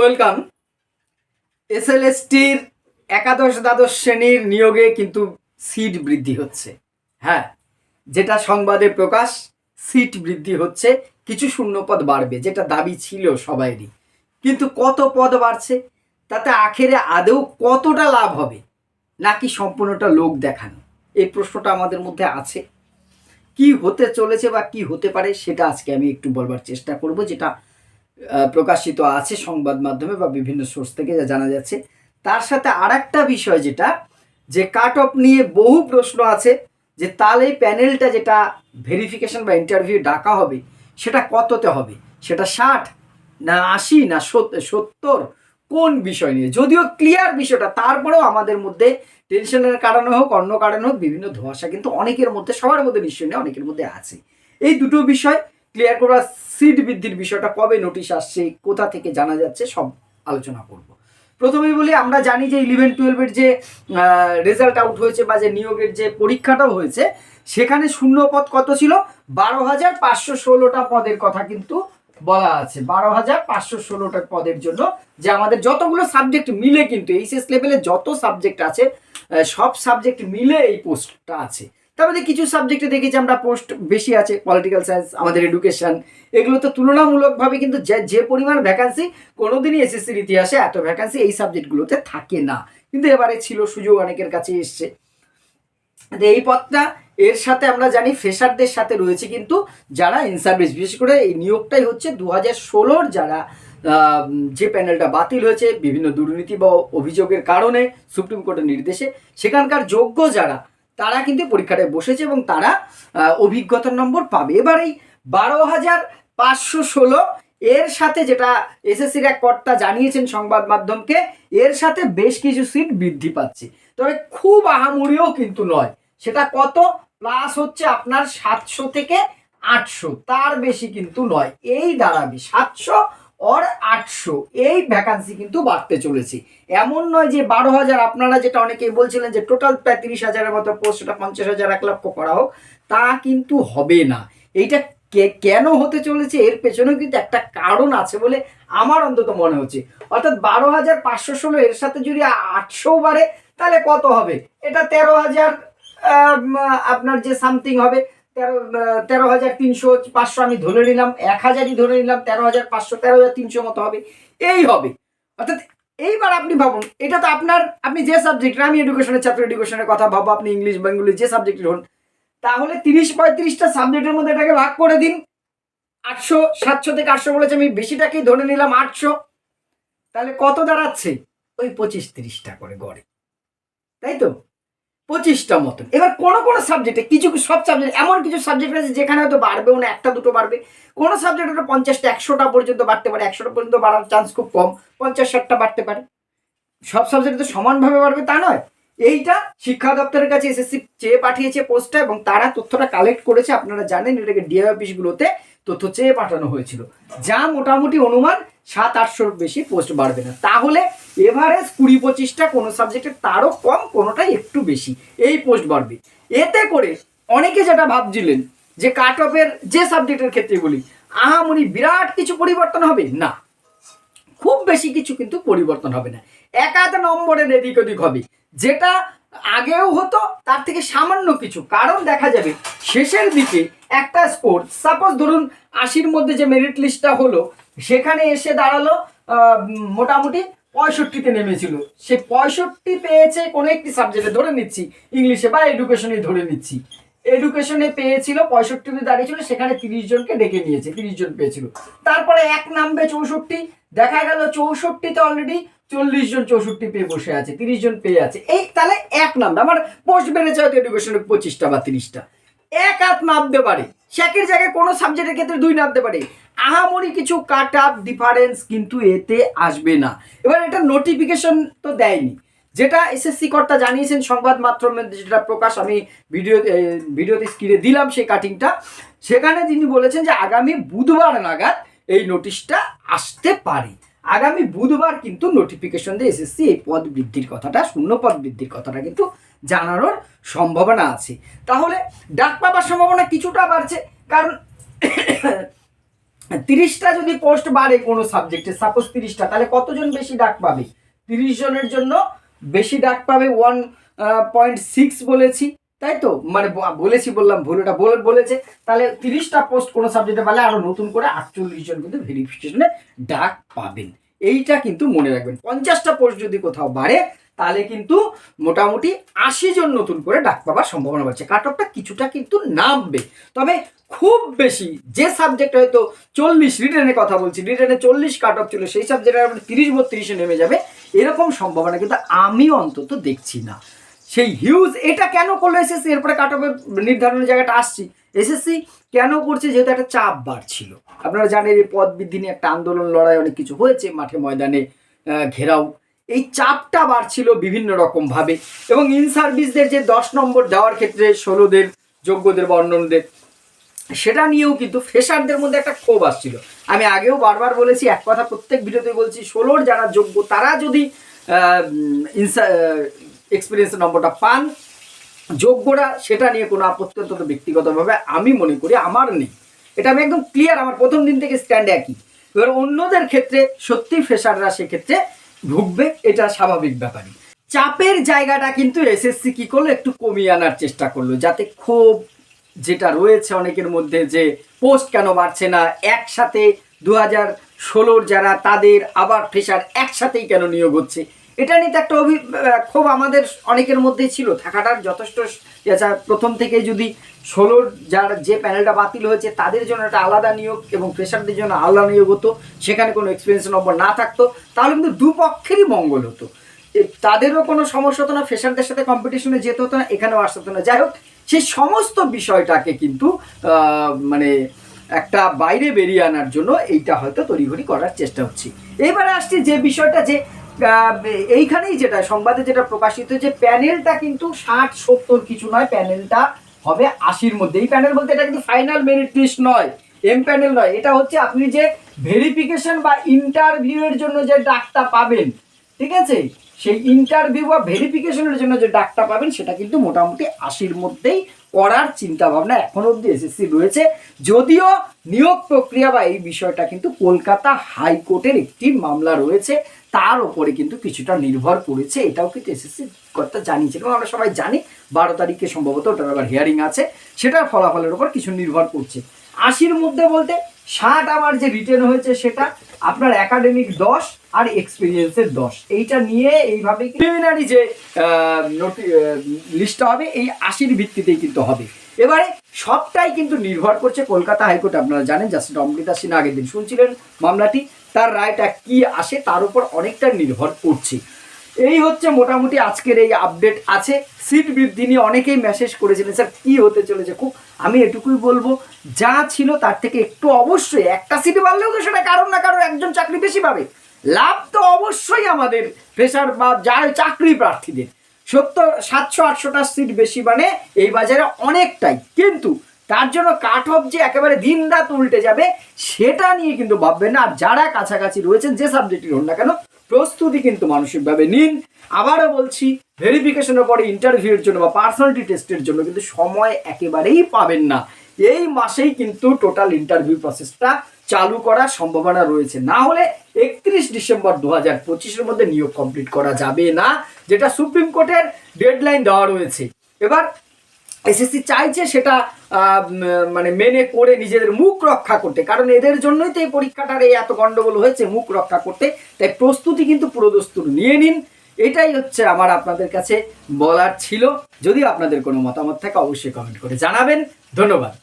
Welcome. এসএলএসটির একাদশ দ্বাদশ শ্রেণির নিয়োগে কিন্তু সিট বৃদ্ধি হচ্ছে। হ্যাঁ যেটা সংবাদে প্রকাশ, সিট বৃদ্ধি হচ্ছে, কিছু শূন্যপদ বাড়বে, যেটা দাবি ছিল সবাইরই। কিন্তু কত পদ বাড়ছে? তাতে আখেরে আদৌ কতটা লাভ হবে? নাকি সম্পূর্ণটা লোক দেখানো? এই প্রশ্নটা আমাদের মধ্যে আছে। কি হতে চলেছে বা কি হতে পারে, সেটা আজকে আমি একটু বলবার চেষ্টা করব, যেটা প্রকাশিত আছে সংবাদ মাধ্যমে বা বিভিন্ন সোর্স থেকে, যা জানা যাচ্ছে। তার সাথে আর বিষয় যেটা, যে কাট অফ নিয়ে বহু প্রশ্ন আছে, যে তাহলে প্যানেলটা যেটা ভেরিফিকেশন বা ইন্টারভিউ ডাকা হবে, সেটা কততে হবে? সেটা ষাট না আশি না সত্তর? কোন বিষয় নিয়ে? যদিও ক্লিয়ার বিষয়টা, তারপরেও আমাদের মধ্যে টেনশনের কারণে হোক, অন্য কারণে হোক, বিভিন্ন ধোঁয়াশা কিন্তু অনেকের মধ্যে, সবার মধ্যে নিশ্চয়ই নেই অনেকের মধ্যে আছে। এই দুটো বিষয় ক্লিয়ার করা সিট বৃদ্ধির বিষয়টা কবে নোটিশ আসছে, কোথা থেকে জানা যাচ্ছে, সব আলোচনা করব। প্রথমেই বলি, আমরা জানি যে ইলেভেন টুয়েলভের যে রেজাল্ট আউট হয়েছে বা যে নিয়োগের যে পরীক্ষাটাও হয়েছে, সেখানে শূন্য পদ কত ছিল? বারো হাজার পাঁচশো ষোলোটা পদের কথা কিন্তু বলা আছে। বারো হাজার পাঁচশো ষোলোটা পদের জন্য যে আমাদের যতগুলো সাবজেক্ট মিলে কিন্তু এইচএস লেভেলে যত সাবজেক্ট আছে সব সাবজেক্ট মিলে এই পোস্টটা আছে। তার মধ্যে কিছু সাবজেক্টে দেখেছি আমরা পোস্ট বেশি আছে পলিটিক্যাল সায়েন্স আমাদের এডুকেশন এগুলো তো তুলনামূলকভাবে কিন্তু যে যে পরিমাণ ভ্যাকান্সি কোনোদিনই এসএসসির ইতিহাসে এত ভ্যাকান্সি এই সাবজেক্টগুলোতে থাকে না। কিন্তু এবারে ছিল, সুযোগ অনেকের কাছে এসছে। এই পথটা, এর সাথে আমরা জানি ফ্রেশারদের সাথে রয়েছে কিন্তু যারা ইন সার্ভিস বিশেষ করে এই নিয়োগটাই হচ্ছে দু হাজার ষোলোর যারা যে প্যানেলটা বাতিল হয়েছে, বিভিন্ন দুর্নীতি বা অভিযোগের কারণে সুপ্রিম কোর্টের নির্দেশে, সেখানকার যোগ্য যারা তারা কিন্তু পরীক্ষাটায় বসেছে এবং তারা অভিজ্ঞতার নম্বর পাবে। এবার এই বারো হাজার পাঁচশো ষোলো, এর সাথে যেটা এসএসসির এক কর্তা জানিয়েছেন সংবাদ মাধ্যমকে, এর সাথে বেশ কিছু সিট বৃদ্ধি পাচ্ছে। তবে খুব আহামরিও কিন্তু নয়, সেটা কত? প্লাস হচ্ছে আপনার সাতশো থেকে আটশো, তার বেশি কিন্তু নয়। এই দাঁড়াবে সাতশো অর আটশো। এই ভ্যাকান্সি কিন্তু বাড়তে চলেছে। এমন নয় যে বারো হাজার, আপনারা যেটা অনেকেই বলছিলেন যে টোটাল প্রায় হাজারের মতো পোস্ট সেটা পঞ্চাশ হাজার, এক লক্ষ করা হোক, তা কিন্তু হবে না। এইটা কেন হতে চলেছে? এর পেছনেও কিন্তু একটা কারণ আছে বলে আমার অন্তত মনে হচ্ছে। অর্থাৎ বারো হাজার পাঁচশো ষোলো, এর সাথে যদি আটশো বাড়ে, তাহলে কত হবে? এটা তেরো হাজার আপনার যে সামথিং হবে তেরো তেরো হাজার তিনশো পাঁচশো আমি ধরে নিলাম, এক হাজারই ধরে নিলাম, তেরো হাজার পাঁচশো, তেরো হাজার তিনশো মতো হবে। এই হবে। অর্থাৎ এইবার আপনি ভাবুন, এটা তো আপনার, আপনি যে সাবজেক্ট আমি এডুকেশনের ছাত্র এডুকেশনের কথা ভাবো আপনি ইংলিশ বেঙ্গলি যে সাবজেক্টের হন, তাহলে তিরিশ পঁয়ত্রিশটা সাবজেক্টের মধ্যে এটাকে ভাগ করে দিন। আটশো, সাতশো থেকে আটশো বলেছে আমি, বেশিটাকেই ধরে নিলাম আটশো। তাহলে কত দাঁড়াচ্ছে? ওই পঁচিশ তিরিশটা করে গড়ে। তাই তো? পঁচিশটা মতন। এবার কোনো কোনো সাবজেক্টে কিছু সব সাবজেক্ট এমন কিছু সাবজেক্ট আছে যেখানে হয়তো বাড়বেও না, একটা, দুটো বাড়বে। কোনো সাবজেক্ট হয়তো পঞ্চাশটা, একশোটা পর্যন্ত বাড়তে পারে। একশোটা পর্যন্ত বাড়ার চান্স খুব কম, পঞ্চাশ, ষাটটা বাড়তে পারে। সব সাবজেক্ট তো সমানভাবে বাড়বে, তা নয়। এইটা শিক্ষা দপ্তরের কাছে এসএসসি চেয়ে পাঠিয়েছে পোস্টটা এবং তারা তথ্যটা কালেক্ট করেছে। আপনারা জানেন এটাকে ডিএ অফিসগুলোতে তথ্য চেয়ে পাঠানো হয়েছিল। যা মোটামুটি অনুমান সাত, আটশোর বেশি পোস্ট বাড়বে না। তাহলে এভারেজ কুড়ি, পঁচিশটা কোনো সাবজেক্টে তারও কম, কোনোটাই একটু বেশি। এই পোস্ট বাড়বে। এতে করে অনেকে যেটা ভাবছিলেন যে কাট অফের যে সাবজেক্টের ক্ষেত্রে বলি, আহামরি বিরাট কিছু পরিবর্তন হবে? না। খুব বেশি কিছু কিন্তু পরিবর্তন হবে না। এক আধ নম্বরের এদিক ওদিক হবে। যেটা আগেও হতো, তার থেকে সামান্য কিছু। কারণ দেখা যাবে, শেষের দিকে একটা স্পোর্ট সাপোজ ধরুন আশির মধ্যে যে মেরিট লিস্টটা হলো সেখানে এসে দাঁড়াল মোটামুটি পঁয়ষট্টিতে নেমেছিল। সে পঁয়ষট্টি পেয়েছে কোনো একটি সাবজেক্টে ধরে নিচ্ছি ইংলিশে বা এডুকেশনে ধরে নিচ্ছি। এডুকেশনে পেয়েছিল পঁয়ষট্টিতে দাঁড়িয়েছিল, সেখানে তিরিশ জনকে ডেকে নিয়েছে, তিরিশ জন পেয়েছিল। তারপরে এক নামবে চৌষট্টি, দেখা গেল চৌষট্টিতে অলরেডি চল্লিশ জন চৌষট্টি পেয়ে বসে আছে, তিরিশ জন পেয়ে আছে। এই, তাহলে এক নামবে, আমার পোস্ট বেড়েছে হয়তো এডুকেশনে পঁচিশটা বা তিরিশটা। এক হাত নামতে পারে। শেকের জায়গায় কোনো সাবজেক্টের ক্ষেত্রে দুই নামতে পারে। আহামরি কিছু কাট আপ ডিফারেন্স কিন্তু এতে আসবে না। এবার এটা নোটিফিকেশন তো দেয়নি। যেটা এসএসসি কর্তা জানিয়েছেন সংবাদ মাধ্যমে যেটা প্রকাশ, আমি ভিডিও ভিডিওতে স্ক্রিনে দিলাম সেই কাটিংটা সেখানে তিনি বলেছেন যে আগামী বুধবার নাগাদ এই নোটিশটা আসতে পারে। আগামী বুধবার কিন্তু নোটিফিকেশন দিয়ে এসএসসি এই পদ বৃদ্ধির কথাটা, শূন্য পদ বৃদ্ধির কথাটা কিন্তু জানানোর সম্ভাবনা আছে। তাহলে ডাক পাবার সম্ভাবনা কিছুটা বাড়ছে, কারণ তিরিশটা যদি পোস্ট বাড়ে কোনো সাবজেক্টে সাপোজ তিরিশটা, তাহলে কতজন বেশি ডাক পাবে? তিরিশ জনের জন্য বেশি ডাক পাবে ওয়ান পয়েন্ট সিক্স বলেছি, তাই তো? মানে বলেছি, বললাম ভুল ওটা বলে, বলেছে। তাহলে তিরিশটা পোস্ট কোনো সাবজেক্টে পালে আরও নতুন করে আটচল্লিশ জন কিন্তু ভেরিফিকেশনে ডাক পাবেন। এইটা কিন্তু মনে রাখবেন। পঞ্চাশটা পোস্ট যদি কোথাও বাড়ে তাহলে কিন্তু মোটামুটি আশি জন নতুন করে ডাক পাবার সম্ভাবনা বাড়ছে কাট অফটা কিছুটা কিন্তু নামবে। তবে খুব বেশি, যে সাবজেক্ট হয়তো চল্লিশ রিটার্নে কথা বলছি রিটার্নে চল্লিশ কাট অফ ছিল, সেই সাবজেক্টে আপনি তিরিশ, বত্রিশে নেমে যাবে। এরকম সম্ভাবনা কিন্তু আমি অন্তত দেখছি না। সেই হিউজ এটা কেন করল এসএসসি এরপরে কাট অফের নির্ধারণের জায়গাটা আসছি। এসএসসি কেন করছে? যেহেতু একটা চাপ বাড়ছিল। আপনারা জানেন এই পদ বৃদ্ধি নিয়ে একটা আন্দোলন, লড়াই অনেক কিছু হয়েছে। মাঠে ময়দানে ঘেরাও এই চাপটা বাড়ছিল বিভিন্ন রকম ভাবে এবং ইন সার্ভিসদের যে দশ নম্বর দেওয়ার ক্ষেত্রে ষোলোদের, যোগ্যদের বর্ণনদের সেটা নিয়েও কিন্তু ফ্রেশারদের মধ্যে একটা ক্ষোভ আসছিল। আমি আগেও বারবার বলেছি, এক কথা প্রত্যেক ভিডিওতে বলছি, ষোলোর যারা যোগ্য, তারা যদি ইনসা এক্সপিরিয়েন্স নম্বরটা পান, যোগ্যরা সেটা নিয়ে কোনো আপত্তি অন্তত ব্যক্তিগতভাবে আমি মনে করি আমার নেই। এটা আমি একদম ক্লিয়ার আমার প্রথম দিন থেকে স্ট্যান্ড একই। এবার অন্যদের ক্ষেত্রে সত্যি ফ্রেশাররা সেক্ষেত্রে ভুগবে, এটা স্বাভাবিক ব্যাপারই। চাপের জায়গাটা কিন্তু এসএসসি কি করল, একটু কমিয়ে আনার চেষ্টা করল, যাতে খুব যেটা রয়েছে অনেকের মধ্যে যে পোস্ট কেন বাড়ছে না, একসাথে দু হাজার ষোলোর যারা তাদের আবার ফ্রেশার একসাথেই কেন নিয়োগ হচ্ছে এটা নিয়ে একটা অভি ক্ষোভ আমাদের অনেকের মধ্যেই ছিল। থাকাটার যথেষ্ট প্রথম থেকে যদি ষোলোর যার যে প্যানেলটা বাতিল হয়েছে, তাদের জন্য একটা আলাদা নিয়োগ এবং ফ্রেশারদের জন্য আলাদা নিয়োগ হতো, সেখানে কোনো এক্সপিরিয়েন্স নম্বর না থাকতো, তাহলে কিন্তু দুপক্ষেরই মঙ্গল হতো। তাদেরও কোনো সমস্যা হতো না ফ্রেশারদের সাথে কম্পিটিশনে যেতে হতো না, এখানেও আসতে হতো না। যাই হোক সেই সমস্ত বিষয়টাকে কিন্তু মানে একটা বাইরে বেরিয়ে আনার জন্য এইটা হয়তো তড়িঘড়ি করার চেষ্টা হচ্ছে। এবারে আসছে যে বিষয়টা যে এইখানেই যেটা, সংবাদে যেটা প্রকাশিত যে প্যানেলটা কিন্তু ষাট, সত্তর কিছু নয়, প্যানেলটা হবে আশির মধ্যে। এই প্যানেল বলতে এটা কিন্তু ফাইনাল মেরিট লিস্ট নয়, এম প্যানেল নয়। এটা হচ্ছে আপনি যে ভেরিফিকেশন বা ইন্টারভিউয়ের জন্য যে ডাকটা পাবেন, ঠিক আছে? সেই ইন্টারভিউ বা ভেরিফিকেশনের জন্য যে ডাকটা পাবেন, সেটা কিন্তু মোটামুটি আশির মধ্যেই করার চিন্তা ভাবনা এখন অবধি এসএসসি রয়েছে। যদিও নিয়োগ প্রক্রিয়া বা এই বিষয়টা কিন্তু কলকাতা হাইকোর্টের একটি মামলা রয়েছে, তার উপরে কিন্তু কিছুটা নির্ভর করেছে। এটাও কিন্তু এসএসসি কর্তা জানিয়েছে এবং আমরা সবাই জানি বারো তারিখে সম্ভবত ওটার আবার হিয়ারিং আছে, সেটার ফলাফলের উপর কিছু নির্ভর করছে। আশির মধ্যে বলতে ষাট আমার যে রিটেন হয়েছে সেটা আপনার একাডেমিক দশ আর এক্সপিরিয়েন্সের দশ। এইটা নিয়ে এইভাবে প্রিলিমিনারি যে লিস্টটা হবে, এই আশির ভিত্তিতেই কিন্তু হবে। এবারে সবটাই কিন্তু নির্ভর করছে কলকাতা হাইকোর্ট। আপনারা জানেন, জাস্টিস অমৃতা সিনহা আগের দিন শুনছিলেন মামলাটি। তার রায়টা কি আসে, তার উপর অনেকটা নির্ভর করছে। এই হচ্ছে মোটামুটি আজকের এই আপডেট আছে। সিট বৃদ্ধি নিয়ে অনেকেই মেসেজ করেছিলেন, স্যার, কী হতে চলেছে? খুব, আমি এটুকুই বলব, যা ছিল তার থেকে একটু অবশ্যই একটা সিট বাড়লেও তো সেটা কারণ না কারণ একজন চাকরি বেশি পাবে। লাভ তো অবশ্যই আমাদের প্রেশার বা যার চাকরি প্রার্থীদের। সত্তর সাতশো আটশোটা সিট বেশি মানে এই বাজারে অনেকটাই। কিন্তু তার জন্য কাট অফ যে একেবারে দিন রাত উল্টে যাবে, সেটা নিয়ে কিন্তু ভাববেন না। আর যারা কাছাকাছি রয়েছেন, যে সাবজেক্টের হন না কেন প্রস্তুতি কিন্তু মানসিকভাবে নিন। আবারও বলছি ভেরিফিকেশনের পরে ইন্টারভিউর জন্য বা পার্সোনালিটি টেস্টের জন্য কিন্তু সময় একেবারেই পাবেন না। এই মাসেই কিন্তু টোটাল ইন্টারভিউ প্রসেসটা চালু করার সম্ভাবনা রয়েছে। না হলে একত্রিশ ডিসেম্বর দু হাজার পঁচিশের মধ্যে নিয়োগ কমপ্লিট করা যাবে না, যেটা সুপ্রিম কোর্টের ডেডলাইন দেওয়া রয়েছে। এবার এসএসসি চাইছে সেটা মানে মেনে করে নিজেদের মুখ রক্ষা করতে। কারণ এদের জন্যই তো এই পরীক্ষাটার এই এত গণ্ডগোল হয়েছে মুখ রক্ষা করতে। তাই প্রস্তুতি কিন্তু পুরোদস্তুর নিয়ে নিন। এটাই হচ্ছে আমার আপনাদের কাছে বলার ছিল। যদি আপনাদের কোনো মতামত থাকে, অবশ্যই কমেন্ট করে জানাবেন। ধন্যবাদ।